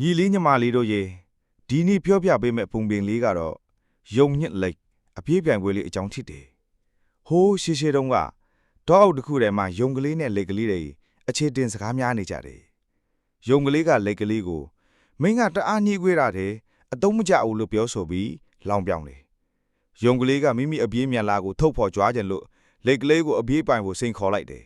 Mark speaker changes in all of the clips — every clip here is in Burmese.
Speaker 1: ညီလေးညီမလေးတို့ရေဒီနေ့ပြောပြပေးမယ့်ပုံပြင်လေးကတော့ယုံညစ်လိတ်အပြေးပြိုင်ပွဲလေးအကြောင်းဖြစ်တယ်ဟိုးရှေးရှေးတုန်းကတောအုပ်တစ်ခုထဲမှာယုံကလေးနဲ့လိတ်ကလေးတွေအခြေတင်စကားများနေကြတယ်ယုံကလေးကလိတ်ကလေးကိုမင်းကတအားညှိခွေးတာတဲ့အတုံးမကြဘူးလို့ပြောဆိုပြီးလောင်ပြောင်တယ်ယုံကလေးကမိမိအပြေးမြန်လာကိုထုတ်ဖော်ကြွားကြလို့လိတ်ကလေးကိုအပြေးပိုင်ကိုစိန်ခေါ်လိုက်တယ်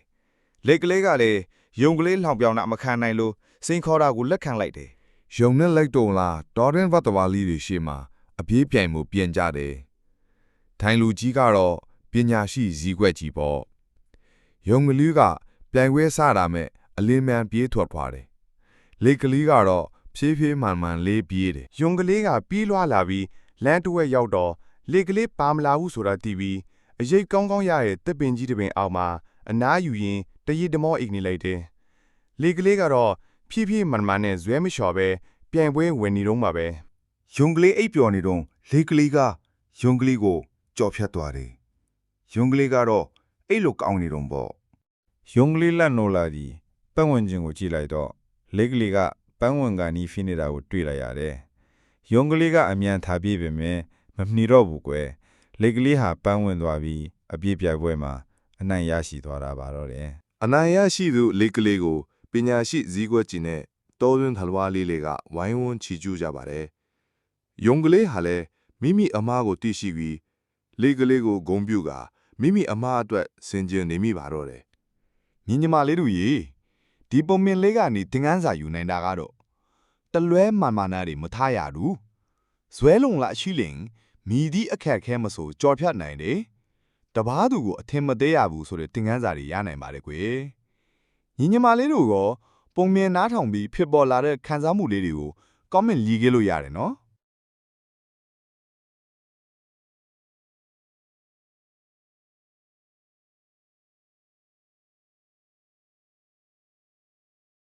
Speaker 1: လိတ်ကလေးကလည်းယုံကလေးလောင်ပြောင်တာမခံနိုင်လို့စိန်ခေါ်တာကိုလက်ခံလိုက်တယ်
Speaker 2: ယုံနဲ့လိုက်တုံလားဒေါ်ရင်ဘတ်တဝါလီတွေရှေ့မှာအပြေးပြိုင်မှုပြင်ကြတယ်။ထိုင်လူကြီးကတော့ပညာရှိဇီးကွက်ကြီးပေါ့။ယုံကလေးကပြိုင်ဝဲစတာမဲ့အလင်းမြန်ပြေးထွက်သွားတယ်။လေကလေးကတော့ဖြည်းဖြည်းမှန်မှန်လေးပြေးတယ်
Speaker 3: ယုံကလေးကပြေးလွှားလာပြီးလမ်းတစ်ဝက်ရောက်တော့လေကလေးပါမလာဘူးဆိုတာသိပြီးအရေးကောင်းကောင်းရတဲ့တစ်ပင်ကြီးတစ်ပင်အောက်မှာအနားယူရင်းတရီတမောအိတ်နေလိုက်တယ်လေကလေးကတော့ဖြည်းဖြည်းမှန်မှန်နဲ့ဇွဲမလျှော်ပဲ ပြိုင်ပွဲဝင်နေတော့မှာပဲ
Speaker 4: ယုံကလေးအိပ်ပျော်နေတော့လေးကလေးကယုံကလေးကိုကြော်ဖြတ်သွားတယ်ယုံကလေးကတော့အိတ်လိုကောင်းနေတော့ပေါ့
Speaker 5: ယုံကလေးလက်နိုလာဒီပတ်ဝန်းကျင်ကိုကြည့်လိုက်တော့လက်ကလေးကပန်းဝင်ကနီးဖိနေတာကိုတွေ့လိုက်ရတယ်။ယုံကလေးကအမြန်ထားပြေးပေမဲ့မမှီတော့ဘူးကွယ်။လက်ကလေးဟာပန်းဝင်သွားပြီးအပြည့်ပြိုင်ပွဲမှာအနိုင်ရရှိသွားတာပါတော့တယ်
Speaker 6: အနိုင်ရရှိသူလေးကလေးကိုပညာရှိဇီးကွက်ကြီးနဲ့ တောသွင်းထလွားလေးတွေကဝိုင်းဝန်းချီကျူးကြပါတယ်။ယုံကလေးဟာလည်းမိမိအမားကိုသိရှိပြီးလေးကလေးကိုဂုံပြူကမိမိအမားအတွက်စင်ကြင်နေမိပါတော့တယ်
Speaker 7: ညီညီမလေးတို့ရေဒီပုံမြင်လေးကနေသင်ခန်းစာယူနိုင်တာကတော့တလွဲမာမာနာတွေမထားရဘူးဇွဲလုံလာရှိလင်မိသည့်အခက်ခဲမဆိုကြော်ဖြတ်နိုင်တယ်တပားသူကိုအထင်မသေးရဘူးဆိုတဲ့သင်ခန်းစာတွေရနိုင်ပါတယ်ကွယ်ညီညီမလေးတို့က ပုံမြင်နားထောင်ပြီးဖြစ်ပေါ်လာတဲ့ခံစားမှုလေးတွေကို comment ရေးခဲ့လို့ရတယ်နော်